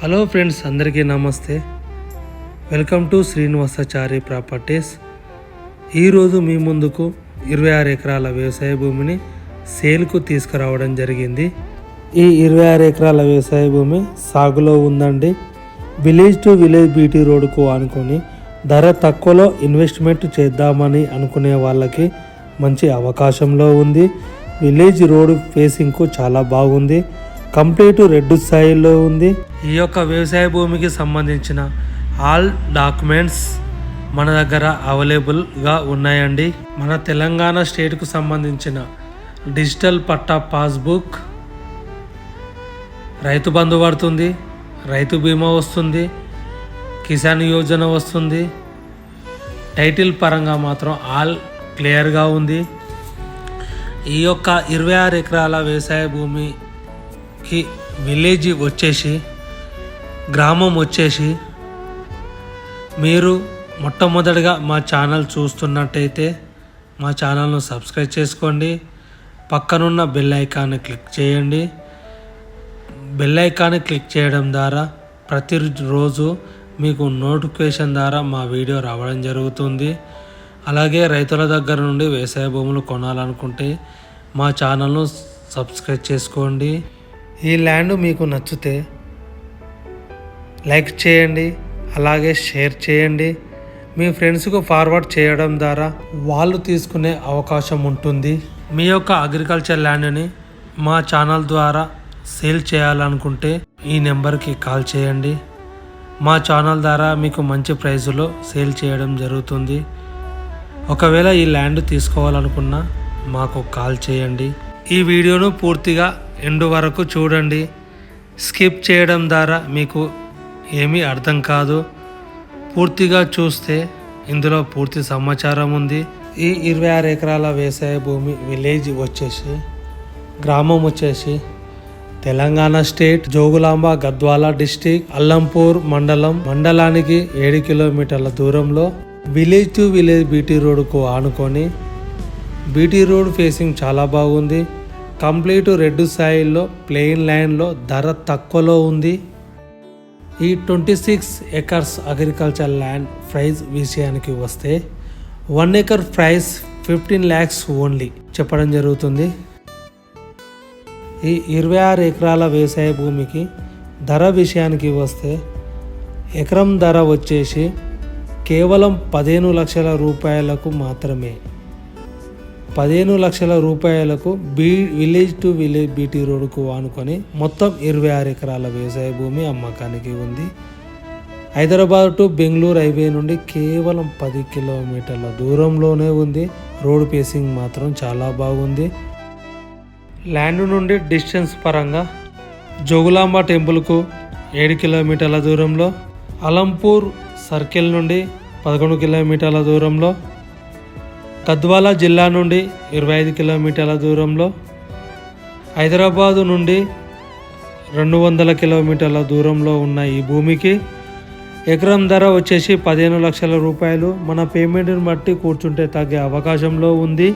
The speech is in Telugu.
హలో ఫ్రెండ్స్ అందరికీ నమస్తే. Welcome to Srinivasachari properties. ఈరోజు మీ ముందుకు ఇరవై ఆరు ఎకరాల వ్యవసాయ భూమిని సేల్కు తీసుకురావడం జరిగింది. ఈ ఇరవై ఆరు ఎకరాల వ్యవసాయ భూమి సాగులో ఉందండి. విలేజ్ టు విలేజ్ బీటీ రోడ్డుకు ఆనుకొని ధర తక్కువలో ఇన్వెస్ట్మెంట్ చేద్దామని అనుకునే వాళ్ళకి మంచి అవకాశంలో ఉంది. విలేజ్ రోడ్ ఫేసింగ్కు చాలా బాగుంది. కంప్లీట్ రెడ్ స్థాయిలో ఉంది. ఈ యొక్క వ్యవసాయ భూమికి సంబంధించిన ఆల్ డాక్యుమెంట్స్ మన దగ్గర అవైలబుల్గా ఉన్నాయండి. మన తెలంగాణ స్టేట్కు సంబంధించిన డిజిటల్ పట్టా పాస్బుక్ రైతు బంధు పడుతుంది రైతు బీమా వస్తుంది కిసాన్ యోజన వస్తుంది. టైటిల్ పరంగా మాత్రం ఆల్ క్లియర్గా ఉంది. ఈ యొక్క ఇరవై ఆరు ఎకరాల వ్యవసాయ భూమి కి విలేజ్ వచ్చేసి గ్రామం వచ్చేసి మీరు మొట్టమొదటిగా మా ఛానల్ చూస్తున్నట్టయితే మా ఛానల్ను సబ్స్క్రైబ్ చేసుకోండి. పక్కనున్న బెల్ ఐకాన్ని క్లిక్ చేయండి. బెల్ ఐకాన్ని క్లిక్ చేయడం ద్వారా ప్రతిరోజు మీకు నోటిఫికేషన్ ద్వారా మా వీడియో రావడం జరుగుతుంది. అలాగే రైతుల దగ్గర నుండి వ్యవసాయ భూములు కొనాలనుకుంటే మా ఛానల్ను సబ్స్క్రైబ్ చేసుకోండి. ఈ ల్యాండ్ మీకు నచ్చితే లైక్ చేయండి అలాగే షేర్ చేయండి. మీ ఫ్రెండ్స్కు ఫార్వర్డ్ చేయడం ద్వారా వాళ్ళు తీసుకునే అవకాశం ఉంటుంది. మీ యొక్క అగ్రికల్చర్ ల్యాండ్ని మా ఛానల్ ద్వారా సేల్ చేయాలనుకుంటే ఈ నెంబర్కి కాల్ చేయండి. మా ఛానల్ ద్వారా మీకు మంచి ప్రైజులో సేల్ చేయడం జరుగుతుంది. ఒకవేళ ఈ ల్యాండ్ తీసుకోవాలనుకున్నా మాకు కాల్ చేయండి. ఈ వీడియోను పూర్తిగా ఎండు వరకు చూడండి. స్కిప్ చేయడం ద్వారా మీకు ఏమీ అర్థం కాదు. పూర్తిగా చూస్తే ఇందులో పూర్తి సమాచారం ఉంది. ఈ ఇరవై ఆరు ఎకరాల వ్యవసాయ భూమి విలేజ్ వచ్చేసి గ్రామం వచ్చేసి తెలంగాణ స్టేట్ జోగులాంబ గద్వాల డిస్టిక్ అల్లంపూర్ మండలం మండలానికి ఏడు కిలోమీటర్ల దూరంలో విలేజ్ టు విలేజ్ బీటీ రోడ్కు ఆనుకొని బీటీ రోడ్ ఫేసింగ్ చాలా బాగుంది. కంప్లీట్ రెడ్ సాయిల్లో ప్లెయిన్ ల్యాండ్లో ధర తక్కువలో ఉంది. ఈ twenty six acres agriculture land price విషయానికి వస్తే one acre price fifteen lakhs only చెప్పడం జరుగుతుంది. ఈ ఇరవై ఆరు ఎకరాల వ్యవసాయ భూమికి ధర విషయానికి వస్తే ఎకరం ధర వచ్చేసి కేవలం పదిహేను లక్షల రూపాయలకు మాత్రమే. పదిహేను లక్షల రూపాయలకు బీ విలేజ్ టు విలేజ్ బీటీ రోడ్డుకు ఆనుకొని మొత్తం ఇరవై ఆరు ఎకరాల వ్యవసాయ భూమి అమ్మకానికి ఉంది. హైదరాబాద్ టు బెంగళూరు హైవే నుండి కేవలం పది కిలోమీటర్ల దూరంలోనే ఉంది. రోడ్ పేసింగ్ మాత్రం చాలా బాగుంది. ల్యాండ్ నుండి డిస్టెన్స్ పరంగా జోగులాంబ టెంపుల్కు ఏడు కిలోమీటర్ల దూరంలో అలంపూర్ సర్కిల్ నుండి పదకొండు కిలోమీటర్ల దూరంలో గద్వాల జిల్లా నుండి ఇరవై ఐదు కిలోమీటర్ల దూరంలో హైదరాబాదు నుండి రెండు వందల కిలోమీటర్ల దూరంలో ఉన్న ఈ భూమికి ఎకరం ధర వచ్చేసి పదిహేను లక్షల రూపాయలు. మన పేమెంట్ని బట్టి కూర్చుంటే తగ్గే అవకాశంలో ఉంది.